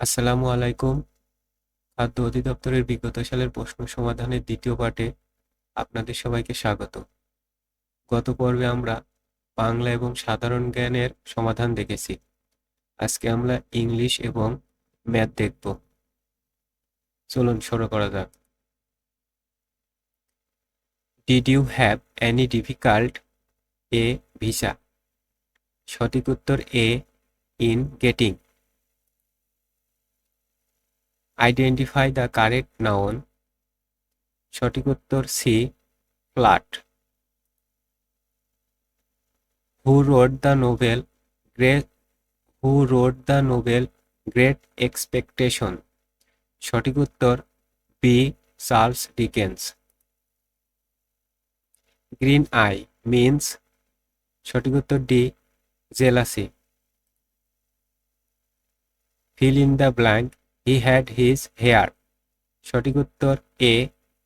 আসসালামু আলাইকুম। খাদ্য অধিদপ্তরের বিগত সালের প্রশ্ন সমাধানের দ্বিতীয় পাঠে আপনাদের সবাইকে স্বাগত। গত পর্বে আমরা বাংলা এবং সাধারণ জ্ঞানের সমাধান দেখেছি। আজকে আমরা ইংলিশ এবং ম্যাথ দেখব। চলুন শুরু করা যাক। Did you have any difficult a visa সঠিক উত্তর A in getting identify the correct noun সঠিক উত্তর C flat who wrote the novel Great who wrote the novel Great Expectation সঠিক উত্তর B Charles Dickens green eye means সঠিক উত্তর D jealousy fill in the blank he had his hair সঠিক উত্তর A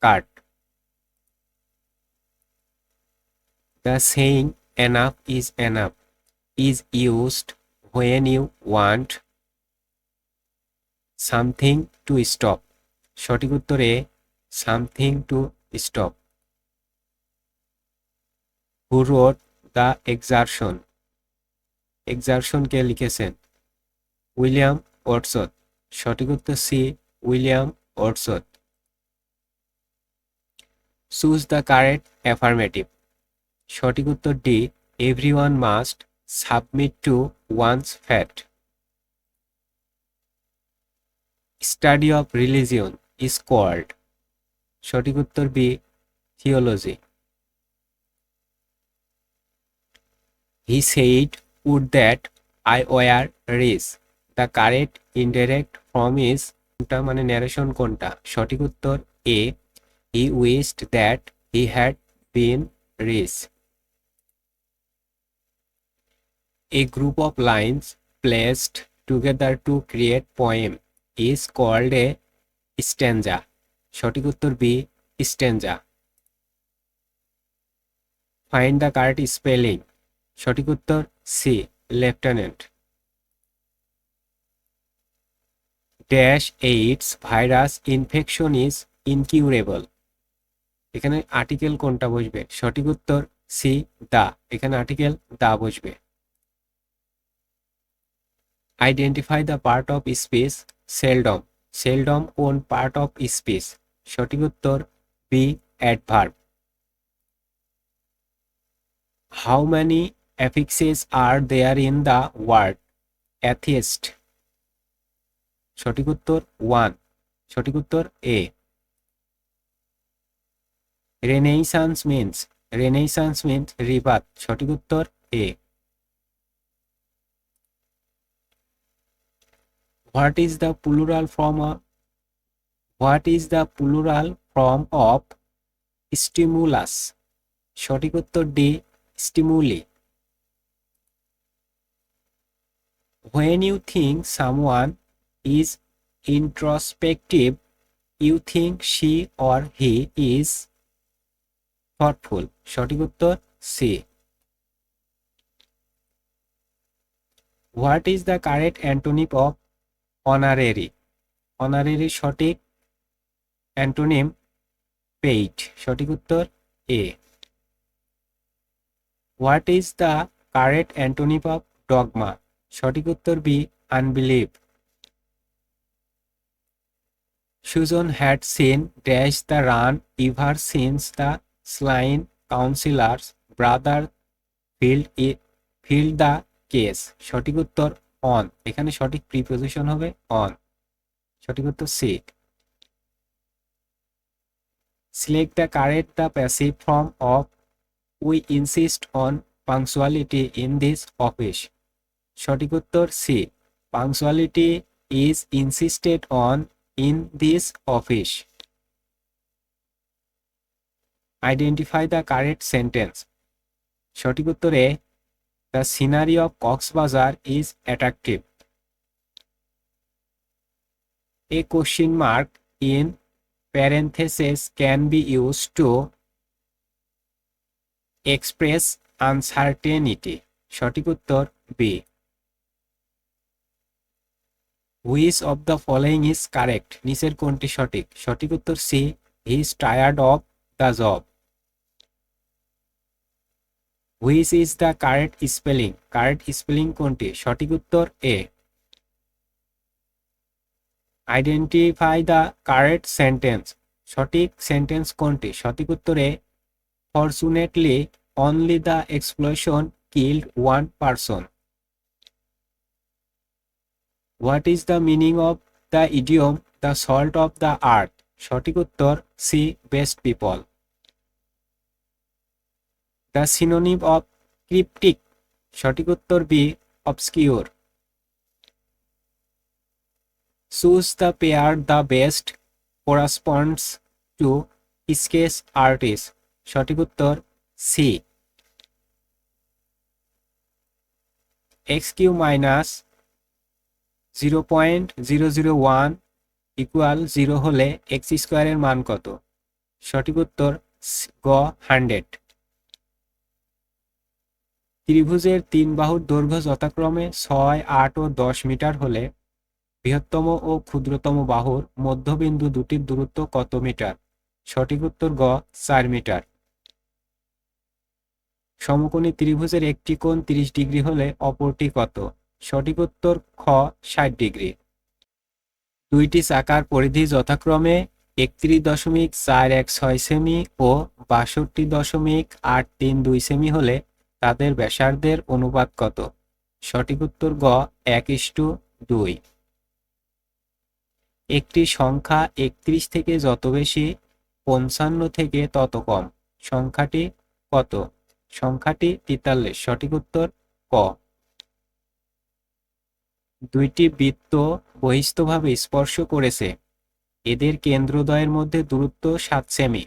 cut the saying enough is enough is used when you want something to stop সঠিক উত্তর A something to stop who wrote the excursion এক্সারশনকে লিখেছেন? William Watson সঠিক উত্তর C, William Watson choose the correct affirmative. সঠিক উত্তর D every one must submit to one's fate study of religion is called সঠিক উত্তর B, theology. He said would that I were rich, the correct indirect promise কোনটা মানে narration কোনটা? সঠিক উত্তর A he wished that he had been rich A group of lines placed together to create poem is called A stanza সঠিক উত্তর B stanza find the correct spelling সঠিক উত্তর C lieutenant dash AIDS virus infection is incurable. এখানে article কোনটা বসবে? সঠিক উত্তর C, দা। এখানে আর্টিকেল দা বসবে। Identify the part of speech seldom seldom কোন পার্ট অফ স্পেস সঠিক উত্তর B adverb how many affixes are there in the word atheist সঠিক উত্তর ওয়ান সঠিক উত্তর এ রেনেইসান্স মিন্স রেনেইসান্স মিন্স রিবাত সঠিক উত্তর এ What is the plural form of What is the plural form of stimulus? সঠিক উত্তর D stimuli When you think someone is introspective, you think she or he is thoughtful. সঠিক উত্তর C. What is the correct antonym of honorary honorary সঠিক antonym paid. সঠিক উত্তর A. What is the correct antonym of dogma সঠিক উত্তর B unbelief Susan had seen dash the run ever since the slain councillors brother filed filed the case সঠিক উত্তর on এখানে সঠিক preposition হবে অন সঠিক উত্তর C select the correct the passive form of we insist on punctuality in this office সঠিক উত্তর C punctuality is insisted on in this office. Identify the correct sentence. সঠিক উত্তর এ The scenery of Coxbazar is attractive. A question mark in parentheses can be used to express uncertainty. সঠিক উত্তর B which of the following is correct নিচের কোনটি সঠিক? সঠিক উত্তর C he is tired of the job which is the correct spelling correct spelling কোনটি? সঠিক উত্তর A identify the correct sentence সঠিক সেন্টেন্স কোনটি? সঠিক উত্তর fortunately only the explosion killed one person what is the meaning of the idiom the salt of the earth সঠিক উত্তর C best people the synonym of cryptic সঠিক উত্তর B obscure choose the pair the best corresponds to sketch artist সঠিক উত্তর C x q minus zero point zero zero one equal zero হলে x স্কোয়ারের মান কত? সঠিক উত্তর গ হান্ড্রেড ত্রিভুজের তিন বাহুর দৈর্ঘ্য যথাক্রমে ছয়, আট ও দশ মিটার হলে বৃহত্তম ও ক্ষুদ্রতম বাহুর মধ্যবিন্দু দুটির দূরত্ব কত মিটার? সঠিক উত্তর গ, চার মিটার। সমকোণী ত্রিভুজের একটি কোণ তিরিশ ডিগ্রি হলে অপরটি কত? সঠিক উত্তর খ, ষাট ডিগ্রি। দুইটি চাকার পরিধি যথাক্রমে একত্রিশ দশমিক চার এক ছয় সেমি ও বাষট্টি দশমিক আট তিন দুই সেমি হলে তাদের ব্যাসার্ধের অনুপাত কত? সঠিক উত্তর গ, এক ইস্টু দুই। একটি সংখ্যা একত্রিশ থেকে যত বেশি, পঞ্চান্ন থেকে তত কম। সংখ্যাটি কত? সংখ্যাটি তেতাল্লিশ। সঠিক উত্তর ক। দুইটি বৃত্ত বহিস্থভাবে স্পর্শ করেছে। এদের কেন্দ্রদ্বয়ের মধ্যে দূরত্ব সাত সেমি।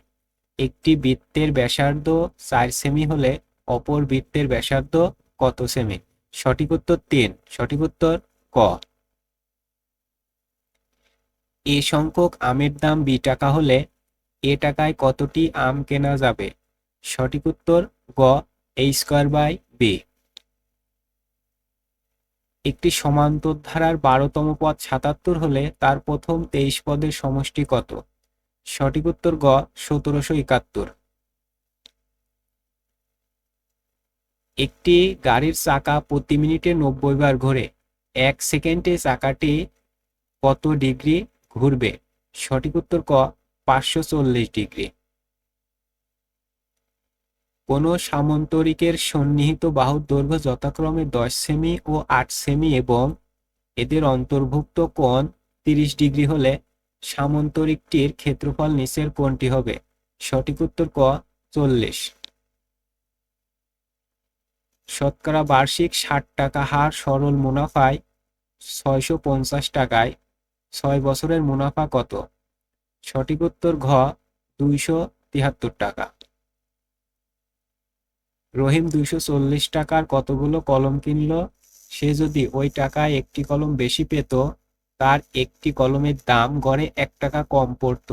একটি বৃত্তের ব্যাসার্ধ চার সেমি হলে অপর বৃত্তের ব্যাসার্ধ কত সেমি? সঠিক উত্তর তিন। সঠিক উত্তর ক। এ সংখ্যক আমের দাম বি টাকা হলে এ টাকায় কতটি আম কেনা যাবে? সঠিক উত্তর গ এ স্কোয়ার বাই বি একটি সমান্তর ধারার বারোতম পদ সাতাত্তর হলে তার প্রথম তেইশ পদের সমষ্টি কত? সঠিক উত্তর গ, সতেরোশো একাত্তর। একটি গাড়ির চাকা প্রতি মিনিটে নব্বই বার ঘোরে। এক সেকেন্ডে চাকাটি কত ডিগ্রি ঘুরবে? সঠিক উত্তর ক, পাঁচশো চল্লিশ ডিগ্রি। কোনো সামন্তরিকের সন্নিহিত বাহুর দৈর্ঘ্য যথাক্রমে দশ সেমি ও আট সেমি এবং এদের অন্তর্ভুক্ত কোণ তিরিশ ডিগ্রি হলে সামন্তরিকটির ক্ষেত্রফল নিচের কোণটি হবে। সঠিক উত্তর ক, চল্লিশ। শতকরা বার্ষিক ষাট টাকা হার সরল মুনাফায় ছয়শো পঞ্চাশ টাকায় ছয় বছরের মুনাফা কত? সঠিক উত্তর ঘ, দুইশো তিয়াত্তর টাকা। রহিম দুইশো চল্লিশ টাকার কতগুলো কলম কিনল? সে যদি ওই টাকায় একটি কলম বেশি পেত, তার একটি কলমের দাম গড়ে এক টাকা কম পড়ত।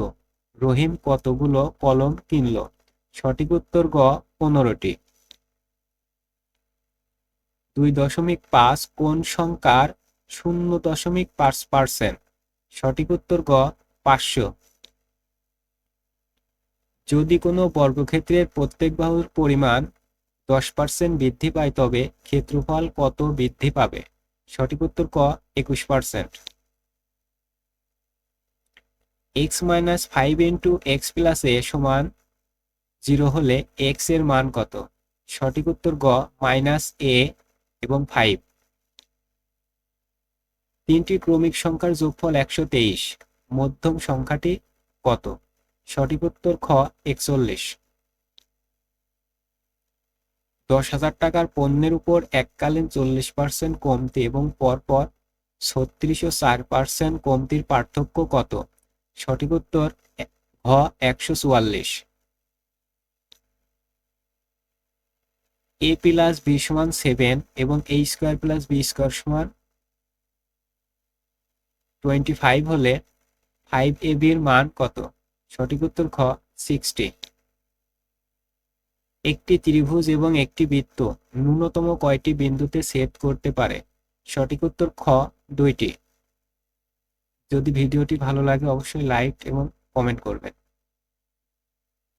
রহিম কতগুলো কলম কিনল? সঠিক উত্তর গ, পনেরোটি। দুই দশমিক পাঁচ কোন সংখ্যার শূন্য দশমিক পাঁচ পার্সেন্ট। সঠিক উত্তর গ, পাঁচশো। যদি কোনো বর্গক্ষেত্রের প্রত্যেক বাহুর পরিমাণ দশ পার্সেন্ট বৃদ্ধি পায়, তবে ক্ষেত্রফল কত বৃদ্ধি পাবে? সঠিক উত্তর ক, একুশ percent x minus five into x plus a সমান জিরো হলে এক্সের মান কত? সঠিক উত্তর গ, মাইনাস এ এবং ফাইভ। তিনটি ক্রমিক সংখ্যার যোগফল একশো তেইশ। মধ্যম সংখ্যাটি কত? সঠিক উত্তর খ, একচল্লিশ। দশ হাজার টাকার পণ্যের উপর এককালীন চল্লিশ পার্সেন্ট কমতি এবং পরপর ছত্রিশ ও চার পার্সেন্ট কমতির পার্থক্য কত? সঠিক উত্তর হ একশো চুয়াল্লিশ। এ প্লাস বি সমান সেভেন এবং a square plus b square সমান টোয়েন্টি ফাইভ হলে ফাইভ এ বির মান কত? সঠিক উত্তর খ সিক্সটি। একটি ত্রিভুজ এবং একটি বৃত্ত ন্যূনতম কয়টি বিন্দুতে ছেদ করতে পারে? সঠিক উত্তর খ, দুইটি। যদি ভিডিওটি ভালো লাগে, অবশ্যই লাইক এবং কমেন্ট করবেন।